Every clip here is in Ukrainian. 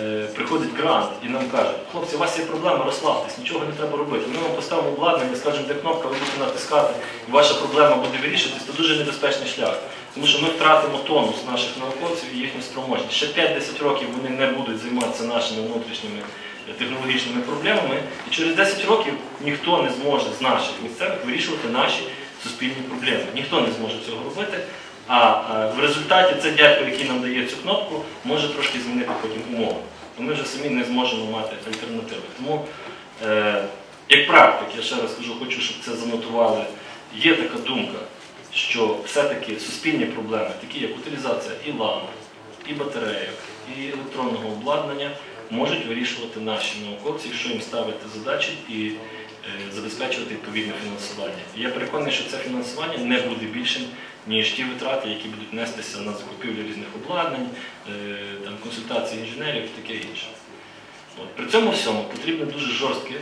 е, приходить грант і нам каже, хлопці, у вас є проблема, розслабтесь, нічого не треба робити. Ми вам поставимо обладнання, скажемо, де кнопка, ви будете натискати, і ваша проблема буде вирішитись, це дуже небезпечний шлях. Тому що ми втратимо тонус наших науковців і їхню спроможність. Ще 5-10 років вони не будуть займатися нашими внутрішніми е, технологічними проблемами, і через 10 років ніхто не зможе з наших місцевих вирішувати наші суспільні проблеми. Ніхто не зможе цього робити. А е, в результаті цей дядько, який нам дає цю кнопку, може трошки змінити потім умови. То ми вже самі не зможемо мати альтернативи. Тому, е, як практик, я ще раз кажу, хочу, щоб це занотували. Є така думка, що все-таки суспільні проблеми, такі як утилізація і ламп, і батарейок, і електронного обладнання, можуть вирішувати наші науковці, якщо їм ставити задачі і забезпечувати відповідне фінансування. І я переконаний, що це фінансування не буде більшим, ніж ті витрати, які будуть нестися на закупівлю різних обладнань, е, консультації інженерів і таке інше. При цьому всьому потрібно дуже жорстке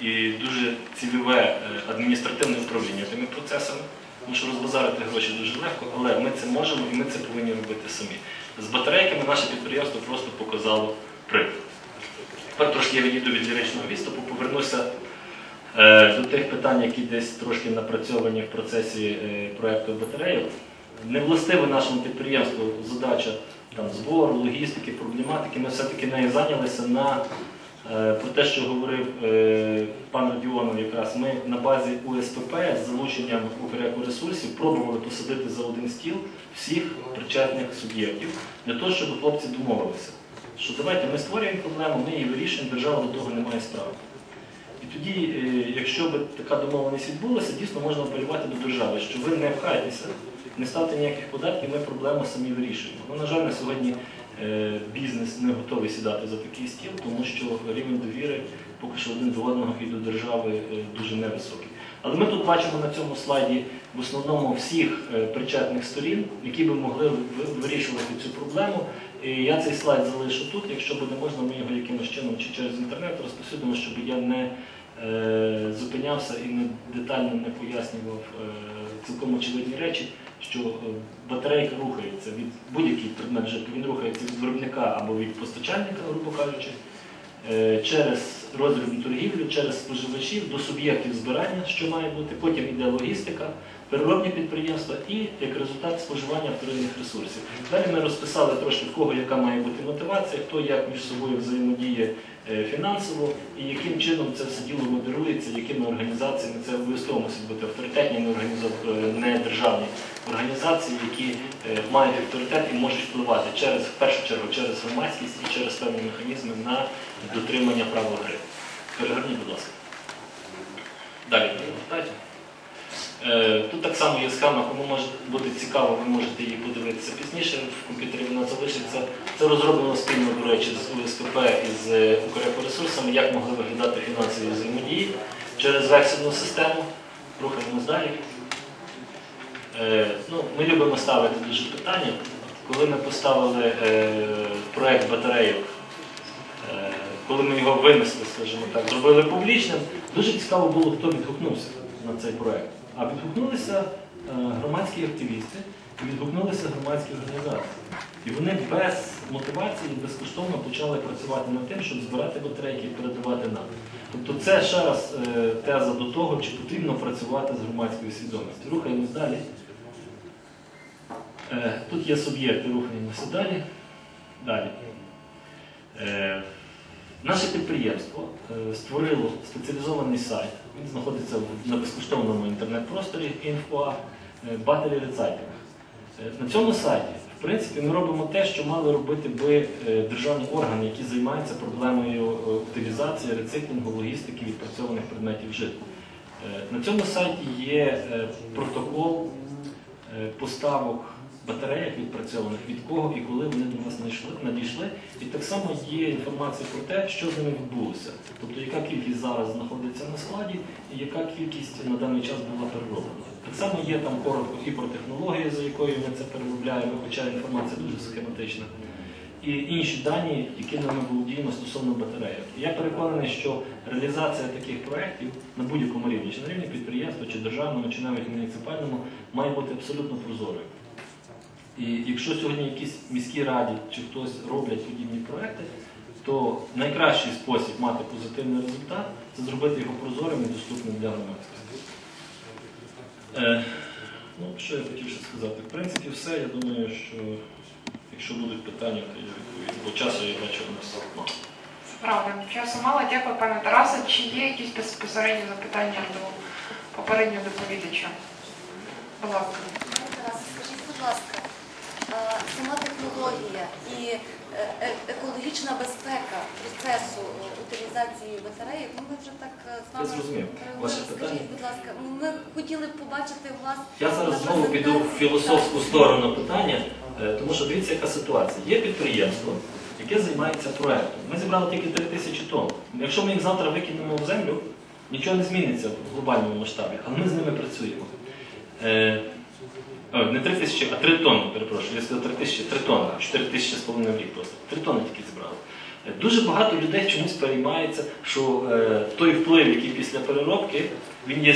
і дуже цільове е, адміністративне управління тими процесами, тому що розбазарити гроші дуже легко, але ми це можемо і ми це повинні робити самі. З батарейками наше підприємство просто показало приклад. Тепер трошки я відійду від ліричного відступу, повернуся до тих питань, які десь трошки напрацьовані в процесі е, проекту батареїв. Не властива нашому підприємству задача там, збору, логістики, проблематики. Ми все-таки нею зайнялися на е, про те, що говорив е, пан Радіонов, якраз ми на базі УСПП з залученням ресурсів пробували посадити за один стіл всіх причетних суб'єктів для того, щоб хлопці домовилися, що давайте ми створюємо проблему, ми її вирішуємо, держава до того не має справи. Тоді, е, якщо б така домовленість відбулася, дійсно можна апелювати до держави, що ви не пхайтеся, не ставте ніяких податків, ми проблему самі вирішуємо. Ну, на жаль, на сьогодні е, бізнес не готовий сідати за такий стіл, тому що рівень довіри поки що один до одного і до держави е, дуже невисокий. Але ми тут бачимо на цьому слайді в основному всіх причетних сторін, які би могли вирішувати цю проблему. І я цей слайд залишу тут. Якщо буде можна, ми його якимось чином чи через інтернет розпосюдимо, щоб я не зупинявся і не детально не пояснював е, цілком очевидні речі, що е, батарейка рухається від будь-який предмет житку, він рухається від виробника або від постачальника, грубо кажучи, е, через розрібну торгівлю, через споживачів до суб'єктів збирання, що має бути, потім йде логістика, переробні підприємства і як результат споживання вторинних ресурсів. Далі ми розписали трошки, в кого яка має бути мотивація, хто як між собою взаємодіє е, фінансово і яким чином це все діло модерується, якими організаціями це обов'язково мусить бути авторитетні, е, не державні організації, які е, мають авторитет і можуть впливати через в першу чергу через громадськість і через певні механізми на дотримання правил гри. Перегорніть, будь ласка. Далі Тут так само є схема, кому може бути цікаво, ви можете її подивитися пізніше. В комп'ютері вона залишиться. Це розроблено спільно, до речі, з УСКП і з Укрепоресурсами, як могли виглядати фінансові взаємодії через вексельну систему. Рухаємось далі. Е, Ну, ми любимо ставити дуже питання. Коли ми поставили е, проект батарейок, е, коли ми його винесли, скажімо так, зробили публічним, дуже цікаво було, хто відгукнувся на цей проект. А відгукнулися е, громадські активісти і відгукнулися громадські організації. І вони без мотивації безкоштовно почали працювати над тим, щоб збирати батарейки і передавати нам. Тобто це ще раз е, теза до того, чи потрібно працювати з громадською свідомістю. Рухаємось далі. Е, Тут є суб'єкти, рухаємося далі. Далі. Наше підприємство створило спеціалізований сайт. Він знаходиться на безкоштовному інтернет-просторі Info Battery Recycling. Е, На цьому сайті, в принципі, ми робимо те, що мали робити би е, державні органи, які займаються проблемою е, утилізації, рециклінгу, логістики відпрацьованих предметів житла. Е, На цьому сайті є е, протокол е, поставок батареїв відпрацьованих, від кого і коли вони до нас знайшли, надійшли. І так само є інформація про те, що з ними відбулося. Тобто, яка кількість зараз знаходиться на складі, і яка кількість на даний час була перероблена. Так само є там коротко і про технології, за якою ми це переробляємо, хоча інформація дуже схематична. І інші дані, якими ми володіємо стосовно батарейок. І Я переконаний, що реалізація таких проєктів на будь-якому рівні, чи на рівні підприємства, чи державному, чи навіть муніципальному, має бути абсолютно прозорою. І якщо сьогодні якісь міські раді чи хтось роблять подібні проекти, то найкращий спосіб мати позитивний результат це зробити його прозорим і доступним для громадськості. Е, ну, що я хотів ще сказати? В принципі, все. Я думаю, що якщо будуть питання, то я відповім. Бо часу я бачу у нас мало. Правда. Часу мало. Дякую, пане Тарасе. Чи є якісь безпосередні запитання до попереднього доповідача? Будь ласка. Пане Тарасе, скажіть, будь ласка, сама технологія і е, е, екологічна безпека процесу е, утилізації батареїв, ну ми вже так е, з вами? Скажіть, будь ласка, ну, ми хотіли б побачити вас Я зараз знову піду в філософську сторону питання, е, тому що дивіться, яка ситуація. Є підприємство, яке займається проектом. Ми зібрали тільки 3 тисячі тонн. Якщо ми їх завтра викинемо в землю, нічого не зміниться в глобальному масштабі, але ми з ними працюємо. Е, не 3 тисячі, а 3 тонни, перепрошую. Я сказав 3 тисячі, 3 тонни, 4 тисячі з половиною в рік просто. 3 тонни тільки зібрали. Е, Дуже багато людей чомусь переймається, що е, той вплив, який після переробки, він є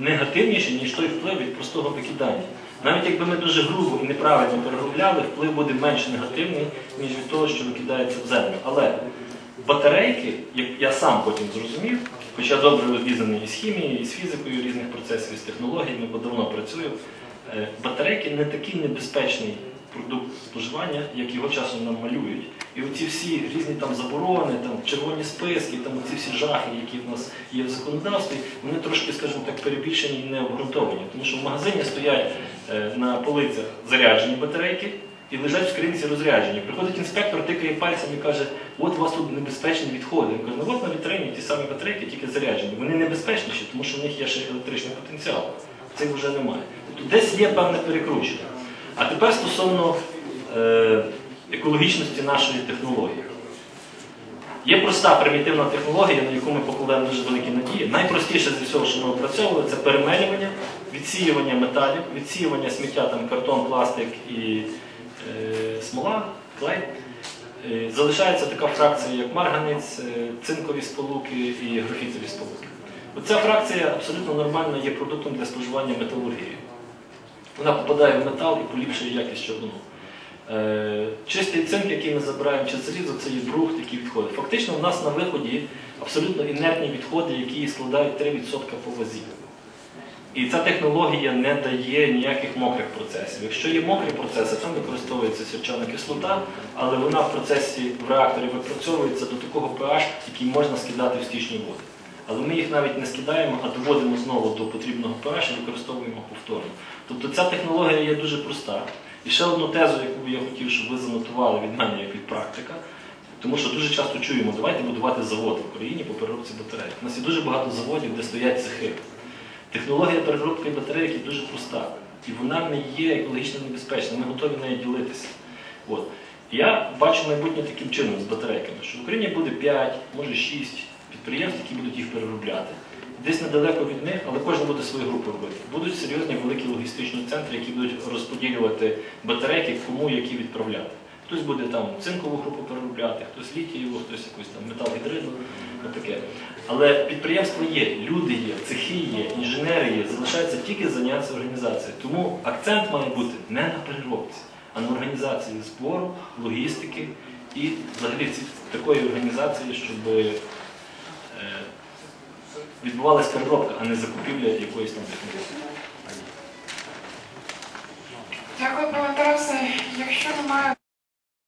негативніший, ніж той вплив від простого викидання. Навіть якби ми дуже грубо і неправильно переробляли, вплив буде менш негативний, ніж від того, що викидається в землю. Але батарейки, як я сам потім зрозумів, хоча добре обізнаний і з хімією, і з фізикою різних процесів, і з технологіями, бо давно працюю, е, батарейки не такий небезпечний продукт споживання, як його часом нам малюють. І оці всі різні там заборони, там червоні списки, там оці всі жахи, які в нас є в законодавстві, вони трошки, скажімо так, перебільшені і не обґрунтовані. Тому що в магазині стоять е, на полицях заряджені батарейки і лежать в скринці розряджені. Приходить інспектор, тикає пальцем і каже, от у вас тут небезпечні відходи. Він каже, ну от на вітрині ті самі батарейки, тільки заряджені. Вони небезпечніші, тому що в них є ще електричний потенціал. Цих вже немає. Тобто десь є певне перекручення. А тепер стосовно е, екологічності нашої технології. Є проста примітивна технологія, на яку ми покладаємо дуже великі надії. Найпростіше зі всього, що ми опрацьовували, це перемелювання, відсіювання металів, відсіювання сміття, там картон, пластик і смола, клей. Е, залишається така фракція, як марганець, е, цинкові сполуки і графітові сполуки. Оця фракція абсолютно нормальна є продуктом для споживання металургії. Вона попадає в метал і поліпшує якість човну. Е, Чистий цинк, який ми забираємо, чи залізо, це є брухт, який відходить. Фактично, в нас на виході абсолютно інертні відходи, які складають 3% по вазі. І ця технологія не дає ніяких мокрих процесів. Якщо є мокрі процеси, там використовується сірчана кислота, але вона в процесі в реакторі випрацьовується до такого pH, який можна скидати в стічні води. Але ми їх навіть не скидаємо, а доводимо знову до потрібного pH і використовуємо повторно. Тобто ця технологія є дуже проста. І ще одну тезу, яку я хотів, щоб ви занотували від мене як від практика, тому що дуже часто чуємо, давайте будувати заводи в Україні по переробці батарей. У нас є дуже багато заводів, де стоять цехи. Технологія переробки батарейки дуже проста. І вона не є екологічно небезпечна, ми готові нею ділитися. От. Я бачу майбутнє таким чином з батарейками, що в Україні буде 5, може 6 підприємств, які будуть їх переробляти. Десь недалеко від них, але кожен буде свою групу робити. Будуть серйозні великі логістичні центри, які будуть розподілювати батарейки, кому які відправляти. Хтось буде там цинкову групу переробляти, хтось літієву, хтось якусь там металгідридну, таке. Але підприємства є, люди є, цехи є, інженери є, залишається тільки зайнятися організацією. Тому акцент має бути не на переробці, а на організації збору, логістики і взагалі такої організації, щоб е, відбувалася переробка, а не закупівля якоїсь там технології. Дякую, пане Тарасе. Якщо немає